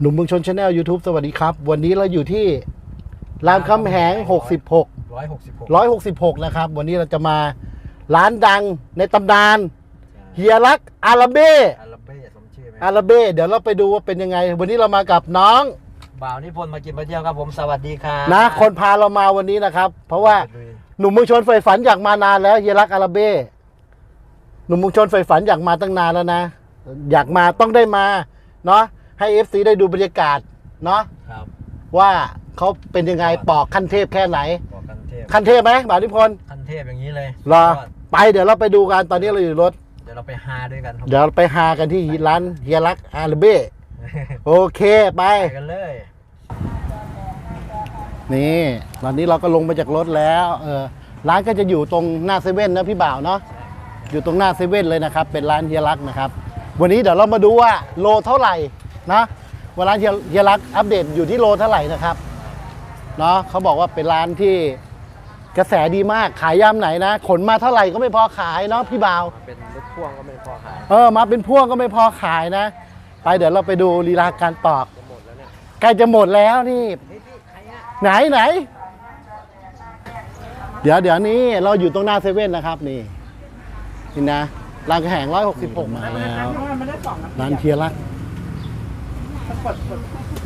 หนุ่มเมืองชนชาแนล YouTube สวัสดีครับ วันนี้เราอยู่ที่รามคำแหง 66 ร้อยหกสิบหก166 นะครับ วันนี้เราจะมาร้านดังในตำนานเฮียรักอาราเบ้อาราเบ้สมชื่อไหมอาราเบ้เดี๋ยวเราไปดูว่าเป็นยังไง วันนี้เรามากับน้องบ่าวนิพนธ์มากินมาเที่ยวครับผมสวัสดีครับนะ คนพาเรามาวันนี้นะครับ เพราะว่าลุยหนุ่มเมืองชนใฝ่ฝันอยากมานานแล้วเฮียรักอาราเบ้หนุ่มเมืองชนใฝ่ฝันอยากมาตั้งนานแล้วนะ อยากมาต้องได้มาเนาะ ให้ FC ได้ดูบรรยากาศเนาะครับว่าเขาเป็นยังไงปอกขั้นเทพแค่ไหน บอกกันเทพขั้นเทพไหมบ่าวนิพนธ์ขั้นเทพอย่างนี้เลยรอก็ไปเดี๋ยวเราไปดูกันตอนนี้เราอยู่รถ เดี๋ยวเราไปฮาด้วยกันครับเดี๋ยวเราไปหากันที่ร้านเฮียรักอาราเบ้โอเคไป ไปกันเลยนี่ตอนนี้เราก็ลงมาจากรถแล้วเออร้านก็จะอยู่ตรงหน้าเซเว่นนะพี่บ่าวเนาะอยู่ตรงหน้าเซเว่นเลยนะครับ เป็นร้านเฮียรักนะครับ วันนี้เดี๋ยวเรามาดูว่าโลเท่าไหร่ นะว่าร้านเฮียเฮียรักอัปเดตอยู่ที่โลเท่าไหร่นะครับเนาะเขาบอกว่าเป็นร้านที่กระแสดีมากขายย่ำไหนนะ ขนมาเท่าไหร่ก็ไม่พอขายเนาะพี่บ่าว เป็นรถพ่วงก็ไม่พอขายเออมาเป็นพ่วงก็ไม่พอขายนะ ไปเดี๋ยวเราไปดูลีลาการปอกจะหมดแล้วเนี่ยใกล้จะหมดแล้วนี่เฮ้ยพี่ใครอะไหนไหน เดี๋ยวเดี๋ยวนี้เราอยู่ตรงหน้าเซเว่นนะครับนี่นี่นะรามคำแหงร้อยหกสิบหกมาแล้วร้านเทียรักห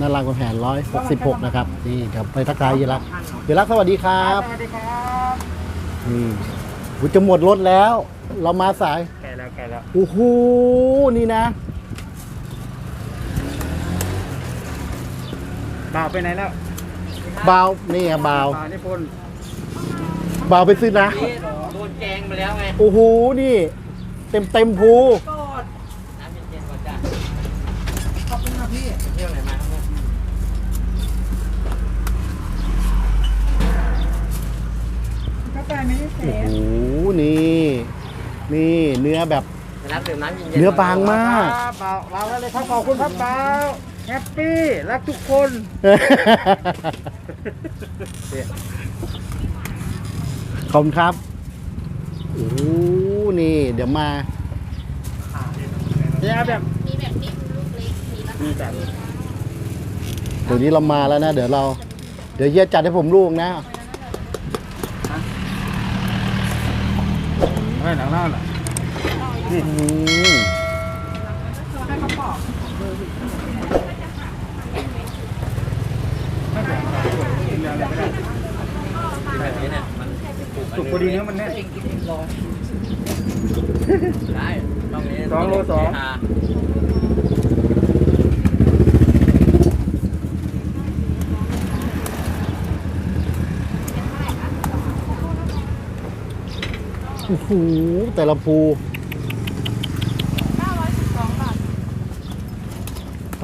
นั่นรามคำแหงร้อยหกสิบหกนะครับนี่เดี๋ยวไปทักทายเฮียรักเฮียรักสวัสดีครับสวัสดีครับนี่อุ๊ยจะหมดรถแล้ว เรามาสายแก่แล้วแก่แล้วโอ้โหนี่นะบ่าวไปไหนแล้วบาวนี่อะบาวบ่าวนิพนธ์บาวไปซื้อนะพี่โดนแกงไปแล้วไงโอ้โหนี่ เต็มเต็มภู น้ำเย็นๆก่อนจ้ะขอบคุณครับพี่เที่ยวไหนมาครับผม กาแฟไม่ได้เส โอ้โหนี่ นี่เนื้อแบบไปรับดื่มน้ำเย็นๆเนื้อบางมากครับบ่าวบ่าวเลยครับขอบคุณครับบ่าวแฮปปี้รักทุกคนขอบคุณครับ โอ้โหนี่ เดี๋ยวมา เนี่ยแบบ มีแบบนิ่มลูกเล็ก มีรามีคาแบบเดี๋ยวนี้เรามาแล้วนะ เดี๋ยวเรา เดี๋ยวเฮียจัดให้ผมลูกนะ ไม่หนังหน้าหรอ อืมแบบนี้เนี่ยมันสุกพอดีเนื้อมันแน่นได้ต้องนี้สองโลสองฮาโอ้โหแต่ละภู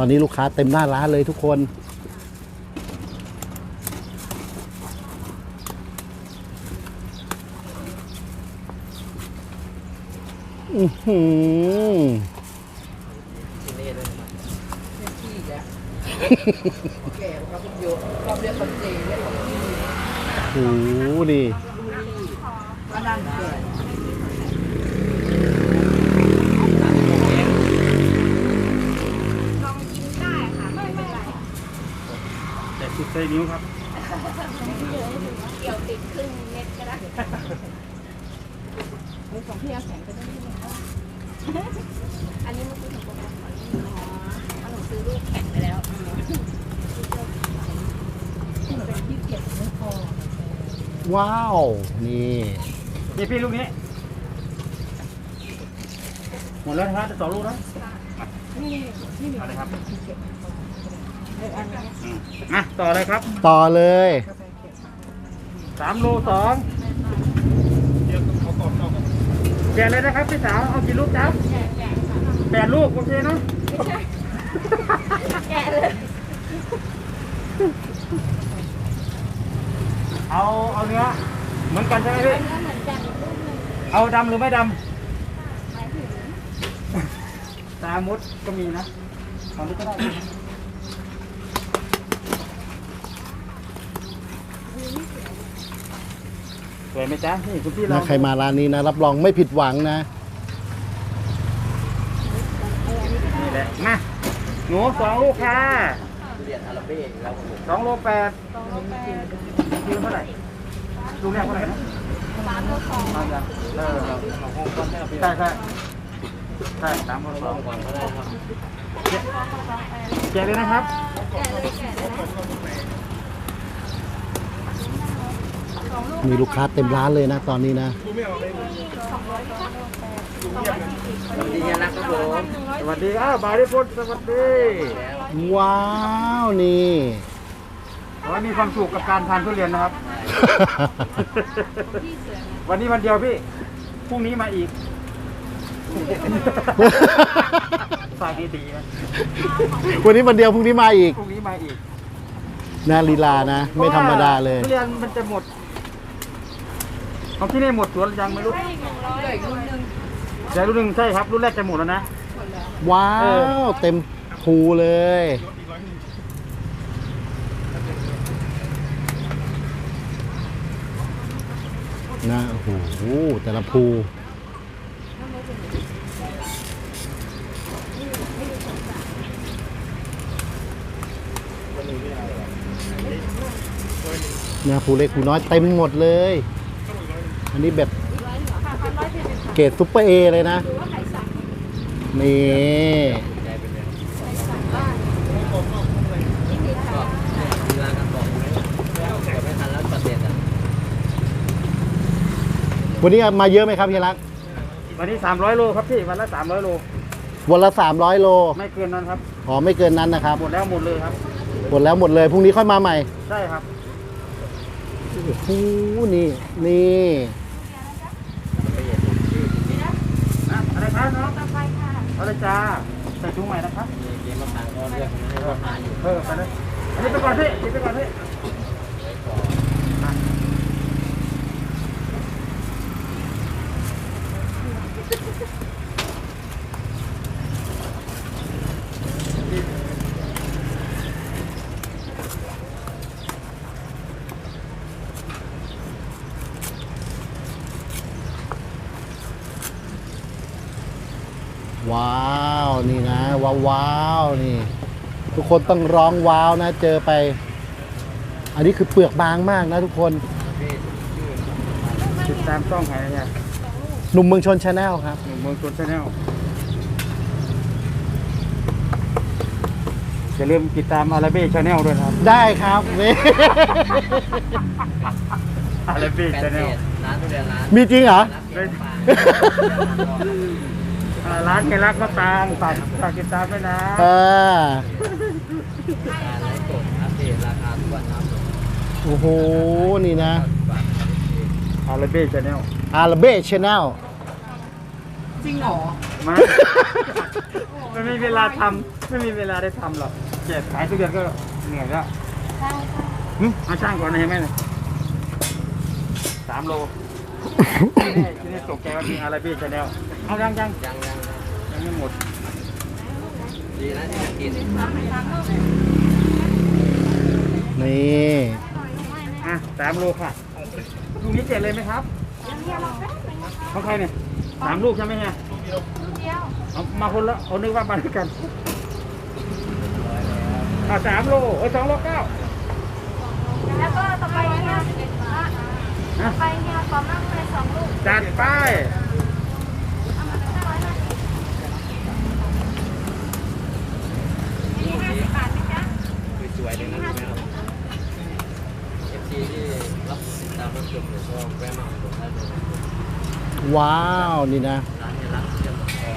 ตอนนี้ลูกค้าเต็มหน้าร้านเลยทุกคน อือหือที่นี่ด้วยนะครับโอ้โหนี่องกินได้ค่ะ ไม่เป็นไร แต่สุดใส่นิ้วครับเกี่ยวติดครึ่งเม็ดก็ได้ของพี่เอาแข็งไปได้ไหมคะอันนี้เมื่อกี้ของผมเอาขอนี่อ๋อเอาหนูซื้อลูกแข็งไปแล้วว้าว นี่นี่พี่ลูกนี้ หมดแล้วนะครับจะสองลูกแล้วเอาเลยครับ อืมอะต่อเลยครับต่อเลยสามโลสองแกะเลยนะครับพี่สาวเอากี่ลูกจ๊ะแปดลูกโอเคเนาะแกะเลยเอาเอาเนื้อเหมือนกันใช่ไหมพี่เนื้อเหมือนกันอีกลูกหนึ่งเอาดำหรือไม่ดหมายถึงำตามดก็มีนะตอนนี้ก็ได้นะ สวยไหมจ๊ะนี่คุณพี่ลอถ้างใครมาร้านนี้นะรับรองไม่ผิดหวังนะ นี่แหละมาหนูสองลูกค่ะทุเรียนอาราเบ้แล้วผมสองโลแปดสองโลแปดกิโลเท่าไหร่ลูกแรกเท่าไหร่นะสามโลสองเอาจ้ะเออเอาห้องก้อนแม่พี่ใช่ใช่ใช่สามโลสลอองงก่อนก็ได้ครับแจกเลยนะครับ แกะเลยแกะเลยสองลูก มีลูกค้าเต็มร้านเลยนะตอนนี้นะสองร้อยสองโลแปดสองร้อยสี่สิบสวัสดีเฮียรักครับผมสวัสดีครับบายได้พุทธสวัสดีว้าวนี่ขอให้มีความสุขกับการทานทุเรียนนะครับที่เสือวันนี้วันเดียวพี่พรุ่งนี้มาอีกฝากดีๆนะวันนี้วันเดียวพรุ่งนี้มาอีกพรุ่งนี้มาอีกนาลีลานะ ไม่ธรรมดาเลยทุเรียนมันจะหมด ของที่นี่หมดสวนหรือยังไม่รู้อีกหนึ่งร้อยอีกรุ่นหนึ่งเดี๋ยวรุ่นหนึ่งใช่ครับ รุ่นแรกจะหมดแล้วนะ ว้าเอวเต็มภูเลย นะ โอ้โห แต่ละภูนะภูเล็กภูน้อยเต็มหมดเลย อันนี้แบบค่ะพันร้อยสี่สิบค่ะเกรดซุปเปอร์เอเลยนะหรือว่าไข่สักนี่ใจไปเลยไข่สักบ้านยินดีค่ะเวลากันบอกไหมกดไม่ทันแล้วปฏิเสธอะวันนี้มาเยอะไหมครับเฮียรัก วันนี้ 300 โลครับพี่ วันละ 300 โล วันละ 300 โล ไม่เกินนั้นครับ อ๋อ ไม่เกินนั้นนะครับ หมดแล้วหมดเลยครับ หมดแล้วหมดเลย พรุ่งนี้ค่อยมาใหม่ ใช่ครับโอ้โหนี่ นี่ อะอะไรครับน้อง ต่อไปค่ะ เอาเลย จ้าใส่ถุงใหม่นะครับมีเกมมาต่างก็เลือกให้ราคาอยู่เออไปเลยอันนี้ไปก่อนพี่อันนี้ไปก่อนพี่อะ ว้าว นี่นะ ว้าวว้าวนี่ ทุกคนต้องร้องว้าวนะ เจอไป อันนี้คือเปลือกบางมากนะ ทุกคนติดตามช่องไหนเนี่ยหนุ่มเมืองชนชาแนลครับหนุ่มเมืองชนชาแนลอย่าลืมติดตามอาราเบ้ชาแนลด้วยนะครับ ได้ครับนี่อาราเบ้แฟนชาเพแนลจร้านทุเรียนร้านมีจริงเหรอ รักเสียงปลาอ่าร้านเครักก็ตามฝากฝากติดตามด้วยนะอ่าการไลฟ์สดอัปเดตราคาทุกวันครับโอ้โห นี่นะบาทครับอาราเบ้ชาแนลอาราเบ้ชาแนลมาไม่มีเวลาทำไม่มีเวลาได้ทำหรอกเจ็บขายทุเรียนก็เหนื่อยแล้วใช่ค่ะหึเอาช่างก่อนนะเห็นไหมเนี่ยสามโล ที่นี่ที่นี่ตกใจว่ามีอาราเบ้ชาแนลเอายังยังยังยังยังยังไม่หมด ดีนะที่ยังกินนี่อะสามโลค่ะลูกนี้เจ็ดเลยไหมครับของใครเนี่ยสามลูกใช่ไหมเนี่ยเดียวเอามาคนละเอานึกว่ามาด้วยกันอะสามโลเอ้ยสองโลเก้าแล้วก็ต่อไปเนี่ยอะไปเนี่ยขอมากเลยสองลูก จัดไปเอามาห้าร้อยห้าสิบนี่ห้าสิบบาทไหมจ๊ะสวยๆเลยนะคุณแม่ครับเอฟซีที่รับติดตามรับชมเนี่ยก็แวะมาอุดหนุนได้เลยนะว้าว นี่นะ ร้านเฮียรักเจ้าของทอง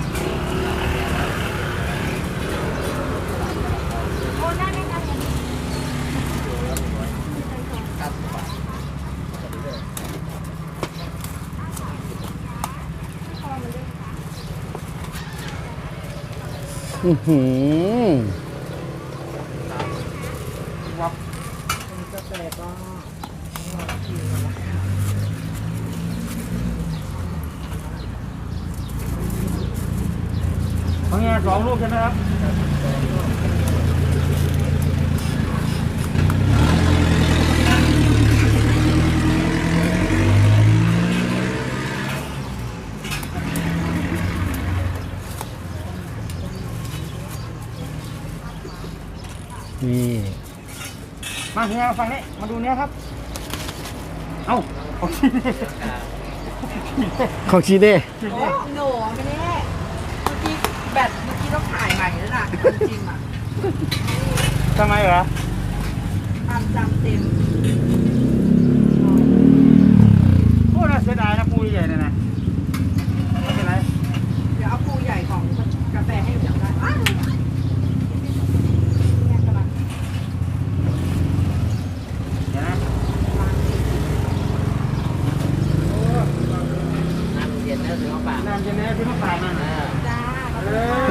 โอ้ได้ไหมจ๊ะอย่างนี้ เก้าสิบบาท อือหือวับของเงี้ยสองลูกใช่ไหมครับ นี่มาเฮียมาฟังนี้มาดูเนี้ยครับ เอ้าโอเคของชีเน่โอ้หนูไม่แน่เมื่อกี้แบตเมื่อกี้ต้องถ่ายใหม่แล้วนะจริงๆอะทำไมเหรอความจำเต็มโอ้น่าเสียดายนะปูใหญ่ๆเนี่ยนะไม่เป็นไร เดี๋ยวเอาปูใหญ่ของกาแฟให้เหลืองได้อ้าวเนี่ยกำลัง เดี๋ยวนะ น้ำเย็นแล้วถึงเอาป พี่มาฝากมาหาจ้าเออ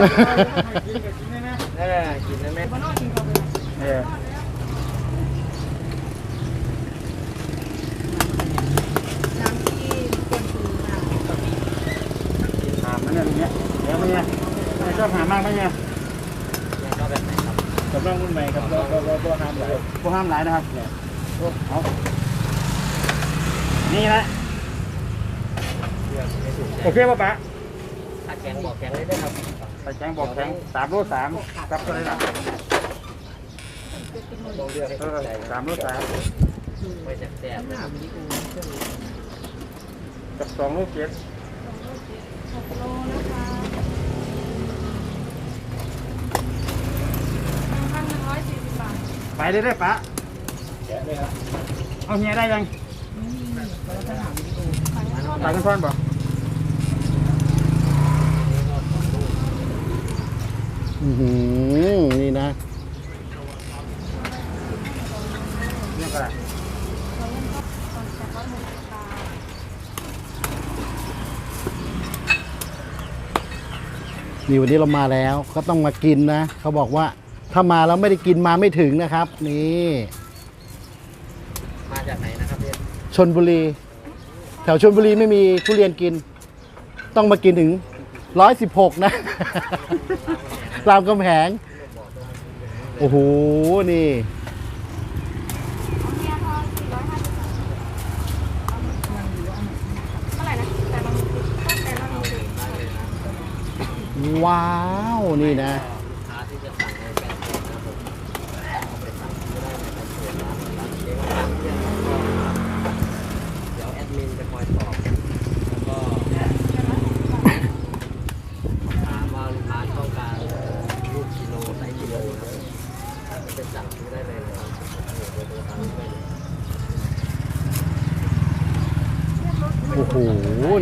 กินกับกินได้ไหมเออกินได้ไหมไปนอนกินกันเลยเออน้ำที่เป็นปูน่ะถามมันเนี่ยอย่างเงี้ยเดี๋ยวมันเนี่ยชอบหามากไหมเนี่ยเนี่ยก็แบบไหนครับกับน้องรุ่นใหม่ครับตัวตัวตัวห้ามหลายตัวห้ามหลายนะครับเนี่ยโอ้เอานี่แหละโอเคป่ะป๊า ถ้าแข็งบอกแข็งเลยได้ครับใส่แกงบอกแกงสามโลสามกับตัวไหนล่ะต้องเลือกให้เอถูกอใจสามโลสามไม่จะแสบนะครับกับสองโลเจ็ดหกโลนะคะพันหนึ่งร้อยสี่สิบบาทไปได้ได้ป๊าเอาเฮียได้ยังตายกันซ้อนบ่อื้ อหือนี่นะ เนี่ยก็ได้นี่วันนี้เรามาแล้วก็ต้องมากินนะ เขาบอกว่าถ้ามาแล้วไม่ได้กินมาไม่ถึงนะครับ นี่มาจากไหนนะครับพี่ชนบุรี แถวชนบุรีไม่มีทุเรียนกิน ต้องมากินถึงร้อยสิบหกนะ รามกำแหง โอ้โห นี่ ว้าว นี่นะนสี่ร้อยห้าสิบบาทเท่าไหร่นะแต่ละมือแต่ละมือ ว้าว นี่นะ ลูกค้าที่จะสั่งในแบรนด์เนมนะครับผมเอาไปสั่งก็ได้นะครับเปิดร้านร้านเองก็สั่งเรื่องก็เดี๋ยวแอดมินจะคอยตอบแล้วก็ถามว่าลูกค้าต้องการลูกกิโลไซส์กิโลนะครับไปสั่งซื้อได้เลยนะครับเดี๋ยวโทรตามนี้ได้เลย โอ้โห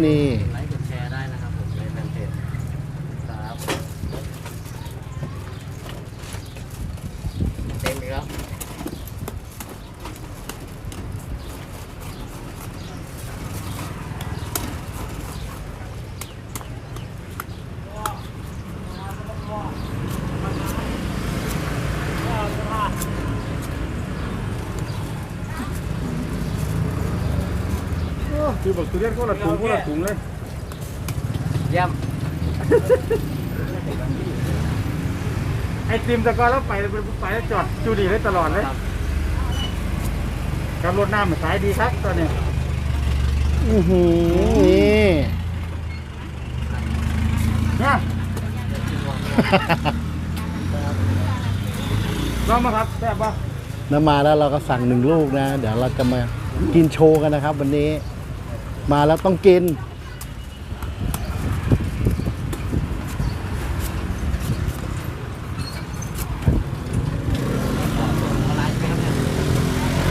นี่ ไลค์กดแชร์ได้นะครับผมในแฟนเพจครับเต็มอีกแล้ว คือบอ กทุเรียนละถุงก็ละถุงเลยเยี่ยมไอติมตะกอนแล้วไปไปแล้วจอดจูดีเลยตลอดเลยกับรถน้ำสายดีครับตอนนี้อือหือนี่เนี่ยลองมาครับแซ่บปะแล้วมาแล้วเราก็สั่งหนึ่งลูกนะ เดี๋ยวเราจะมากินโชว์กันนะครับ วันนี้ มาแล้วต้องกิน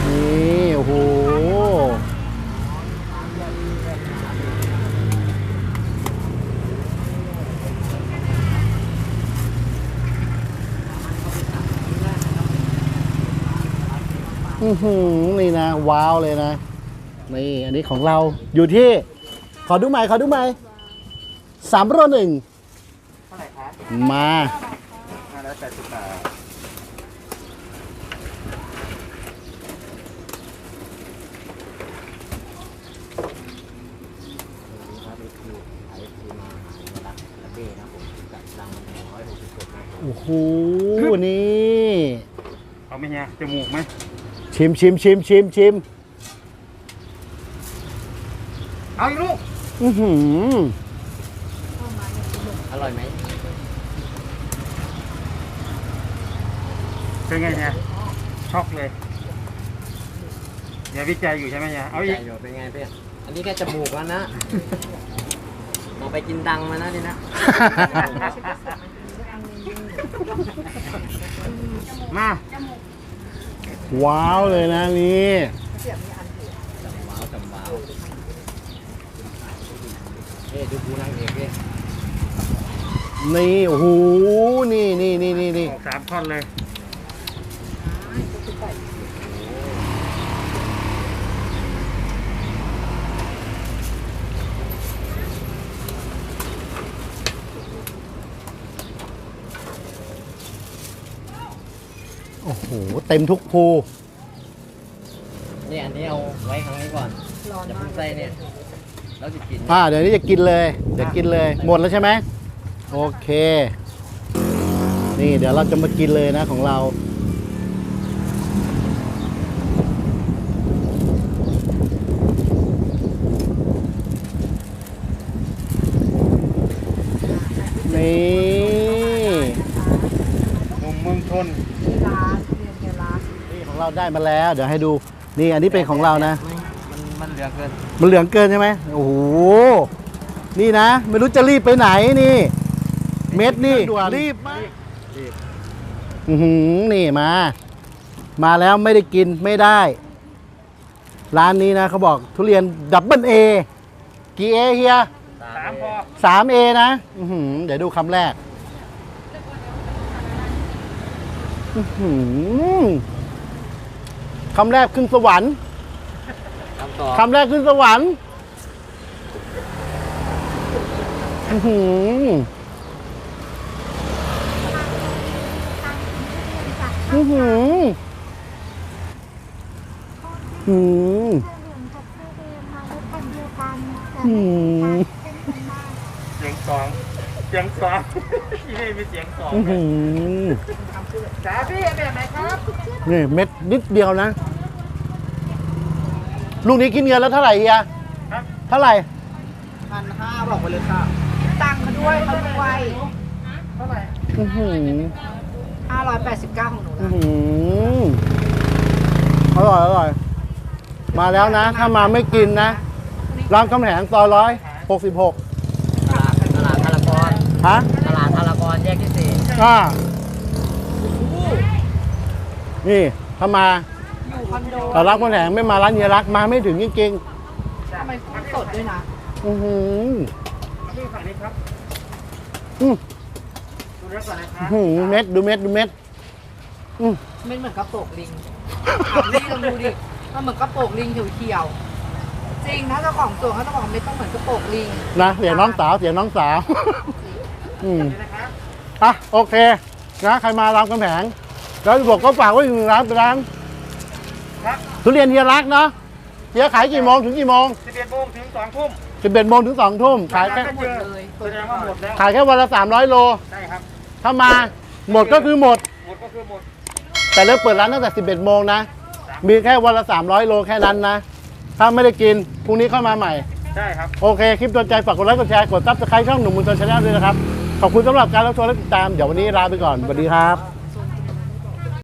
นี่โอ้โห อือหือนี่นะ ว้าวเลยนะ นี่อันนี้ของเราอยู่ที่ ขอดูใหม่ขอดูใหม่สามโรหนึ่งเท่าไหร่ครับมาห้าร้อยแปดสิบบาทครับนี่คือไอซีมารักและเบ้นะครับผมจากดังร้อยหกสิบหกนะครับโอ้โหนี่ เอาไหมเฮียจมูกไหมชิมชิมชิมชิมชิม เอาอีกลูก อือหืออร่อยไหมเป็นไงเนี่ยช็อกเลยเดี๋ยววิจัยอยู่ใช่ไหมเนี่ยเอาอีใหกญ่อยู่เป็นไงพี่อันนี้แค่จมูกแล้วนะเอาไปกินดังมานะทีนะ มา ว้าวเลยนะนี่ว้าวจำว้าว เฮ้ดูกูนางเอกดินี่โอ้โหนี่นี่นี่นี่นี่ออกสามท่อนเลยโอ้โหเต็มทุกภูนี่อันนี้เอาไว้ครั้งนี้ก่อนอย่าเพิ่งใส่เนี่ย แล้วจะกินอ่าเดี๋ยวนี้จะกินเลยเดี๋ยวกินเลย หมดแล้วใช่ไหมโอเค นี่เดี๋ยวเราจะมากินเลยนะของเรา นี่มุมเมืองชนนี่ของเราได้มาแล้ว เดี๋ยวให้ดู นี่อันนี้เป็นของเรานะมันมันเห ลือเกินมันเหลืองเกินใช่ไหมโอ้โห นี่นะ ไม่รู้จะรีบไปไหนนี่ เม็ดนี่ รีบมากอือหือนี่มา มาแล้วไม่ได้กินไม่ได้ ร้านนี้นะเขาบอกทุเรียนดับเบิลเอกี่เอเฮียสามพอสามเอนะอื้อหือเดี๋ยวดูคำแรกอื้อหือคำแรกขึ้นสวรรค์คำตอบคำแรกขึ้นสวรรค์อื้อหืออื้อหืออื้อหืออืมเสียงสองเสียงสองที่นี่มีเสียงสองอื้อหือจ้าพี่แบบไหนครับ นี่เม็ดนิดเดียวนะ ลูกนี้กินเงินแล้วเท่าไหร่เฮียครับ เท่าไหร่พันห้าบอกไปเลยค่ะตังค์มาด้วยเขาด้วยเท่าไหร่อื้อหือ589ของหนูอื้นะอหืออร่อยอร่อย มาแล้วนะ ถ้ามาไม่กินนะรามคำแหงซอยร้อยหกสิบหกตลาดตลาดทารากรฮะตลาดทารากรแยกที่สี่อ่านี่ถ้ามาอยู่ คอนโดแต่รามคำแหงไม่มาร้านเฮียรักมาไม่ถึงจริงทำไมกุ้งสดด้วยนะๆอื้อหือพี่ฝั่งนี้ครับอือดูเรื่องก่อนนะครับหือเม็ดดูเม็ดดูเม็ดไม่เหมือนกระโปรงลิงถามนี่ลองดูดิมันเหมือนกระโปรงลิงเขียวๆจริงถ้าเจ้าของสวนเขาจะบอกไม่ต้องเหมือนกระโปรงลิงนะเสียงน้องสาวเสียงน้องสาว อืมนี่นะครับอะโอเคนะใครมารามคำแหงแล้วบอกก็ฝากไว้ถึงร้านร้าน ครับทุเรียนเฮียรักเนาะเฮียขายกี่โมงถึงกี่โมงสิบเอ็ดโมงถึงสองทุ่มสิบเอ็ดโมงถึงสองทุ่มขายแค่หมดเลยแสดงว่าหมดแล้วขายแค่วันละสามร้อยโลใช่ครับถ้ามาหมดก็คือหมดหมดก็คือหมด แต่เลิกเปิดร้านตั้งแต่สิบเอ็ดโมงนะมีแค่วันละสามร้อยโลแค่นั้นนะถ้าไม่ได้กินพรุ่งนี้เข้ามาใหม่ใช่ครับโอเคคลิปโดนใจฝากกดไลค์กดแชร์กดซับสไครต์ช่องหนุ่มมุนชนชาแนลด้วยนะครับขอบคุณสำหรับการรับชมและติดตามเดี๋ยววันนี้ลาไปก่อนสวัสดีครับ